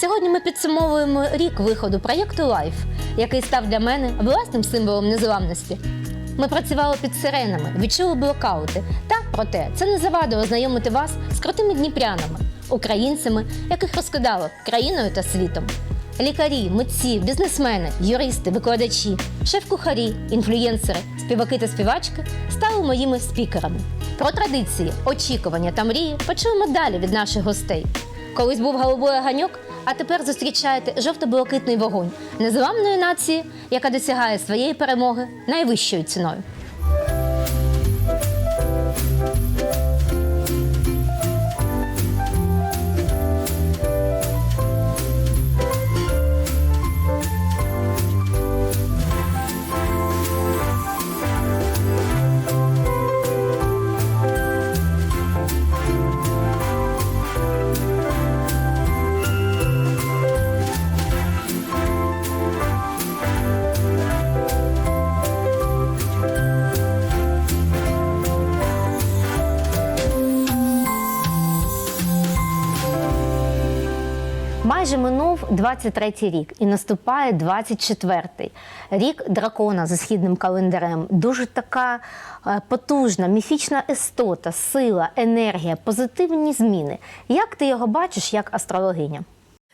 Сьогодні ми підсумовуємо рік виходу проєкту Лайф, який став для мене власним символом незламності. Ми працювали під сиренами, відчули блокаути. Та проте це не завадило знайомити вас з крутими дніпрянами, українцями, яких розкидало країною та світом. Лікарі, митці, бізнесмени, юристи, викладачі, шеф-кухарі, інфлюєнсери, співаки та співачки стали моїми спікерами. Про традиції, очікування та мрії почуємо далі від наших гостей. Колись був голубой ганьок, а тепер зустрічаєте жовто-блакитний вогонь незламної нації, яка досягає своєї перемоги найвищою ціною. Майже минув 23-й рік і наступає 24-й. Рік дракона за східним календарем. Дуже така е, потужна, міфічна істота, сила, енергія, позитивні зміни. Як ти його бачиш як астрологиня?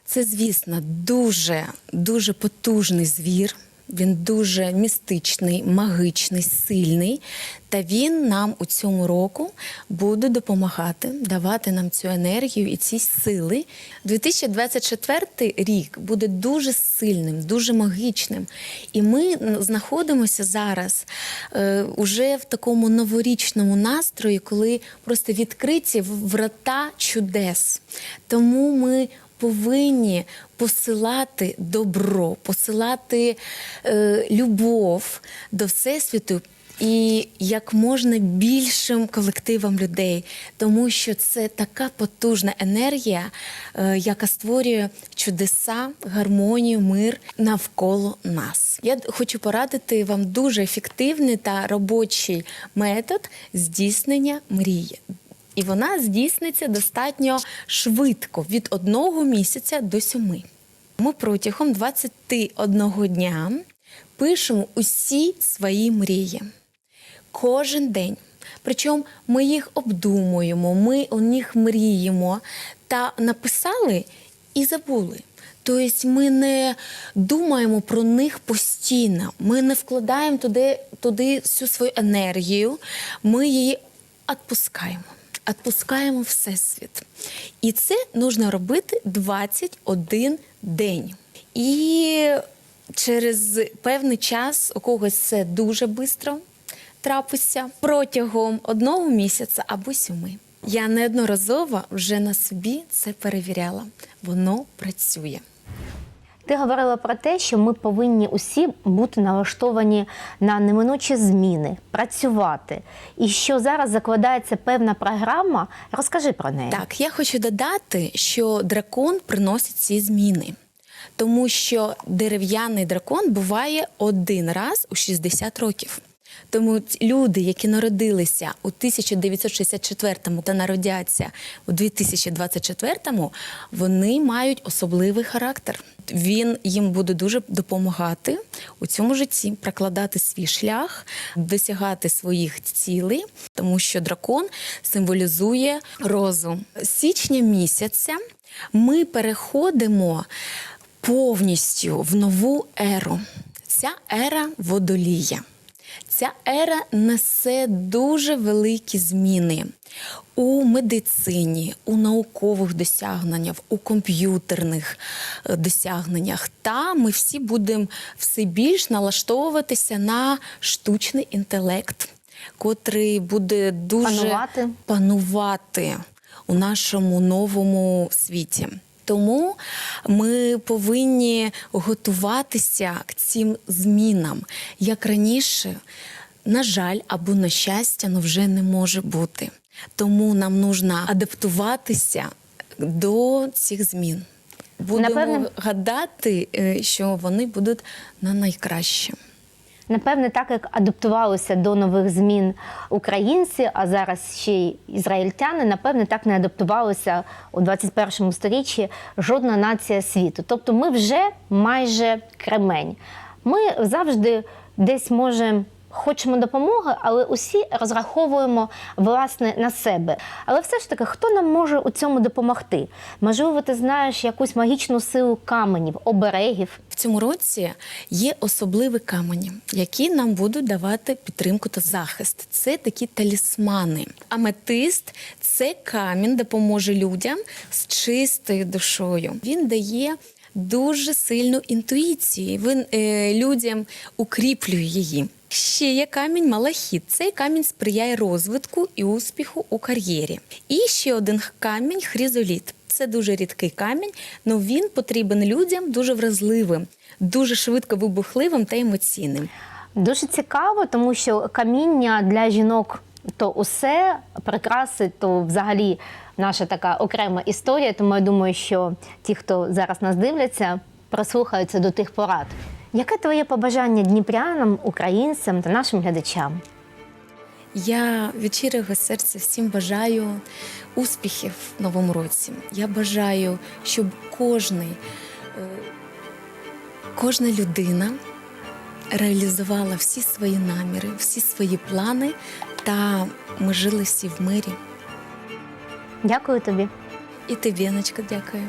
Це, звісно, дуже дуже потужний звір. Він дуже містичний, магічний, сильний. Та він нам у цьому року буде допомагати, давати нам цю енергію і ці сили. 2024 рік буде дуже сильним, дуже магічним. І ми знаходимося зараз е, уже в такому новорічному настрої, коли просто відкриті врата чудес. Тому ми повинні посилати добро, посилати е, любов до Всесвіту. І як можна більшим колективам людей, тому що це така потужна енергія, е, яка створює чудеса, гармонію, мир навколо нас. Я хочу порадити вам дуже ефективний та робочий метод здійснення мрії. І вона здійсниться достатньо швидко від одного місяця до сьоми. Ми протягом 21 дня пишемо усі свої мрії. Кожен день. Причому ми їх обдумуємо, ми у них мріємо та написали і забули. Тобто ми не думаємо про них постійно, ми не вкладаємо туди, туди всю свою енергію, ми її відпускаємо. Відпускаємо Всесвіт. І це потрібно робити 21 день. І через певний час у когось це дуже швидко трапиться протягом одного місяця або сьоми. Я неодноразово вже на собі це перевіряла. Воно працює. Ти говорила про те, що ми повинні усі бути налаштовані на неминучі зміни, працювати. І що зараз закладається певна програма. Розкажи про неї. Так, я хочу додати, що дракон приносить ці зміни. Тому що дерев'яний дракон буває один раз у 60 років. Тому люди, які народилися у 1964-му та народяться у 2024-му, вони мають особливий характер. Він їм буде дуже допомагати у цьому житті прокладати свій шлях, досягати своїх цілей, тому що дракон символізує розум. З січня місяця ми переходимо повністю в нову еру. Ця ера водолія. Ця ера несе дуже великі зміни у медицині, у наукових досягненнях, у комп'ютерних е, досягненнях. Та ми всі будемо все більш налаштовуватися на штучний інтелект, котрий буде дуже Панувати. панувати у нашому новому світі. Тому ми повинні готуватися к цим змінам. Як раніше, на жаль, або на щастя, ну вже не може бути. Тому нам потрібно адаптуватися до цих змін. Будемо Напевне- гадати, е, що вони будуть на найкраще. Напевне, так як адаптувалися до нових змін українці, а зараз ще й ізраїльтяни, напевне, так не адаптувалися у 21 сторіччі жодна нація світу. Тобто ми вже майже кремень. Ми завжди десь може. Хочемо допомоги, але усі розраховуємо власне на себе. Але все ж таки, хто нам може у цьому допомогти? Можливо, ти знаєш якусь магічну силу каменів, оберегів. В цьому році є особливі камені, які нам будуть давати підтримку та захист. Це такі талісмани. Аметист це камінь, допоможе людям з чистою душою. Він дає. Дуже сильну інтуїцію. Він е, людям укріплює її. Ще є камінь малахіт. Цей камінь сприяє розвитку і успіху у кар'єрі. І ще один камінь хрізоліт. Це дуже рідкий камінь, але він потрібен людям дуже вразливим, дуже швидко вибухливим та емоційним. Дуже цікаво, тому що каміння для жінок то усе, прикраси, то взагалі наша така окрема історія. Тому я думаю, що ті, хто зараз нас дивляться, прислухаються до тих порад. Яке твоє побажання дніпрянам, українцям та нашим глядачам? Я від щирого серця всім бажаю успіхів в новому році. Я бажаю, щоб кожний, е, кожна людина реалізувала всі свої наміри, всі свої плани, та ми жили всі в мирі. Дякую тобі. І тобі, Аночка, дякую.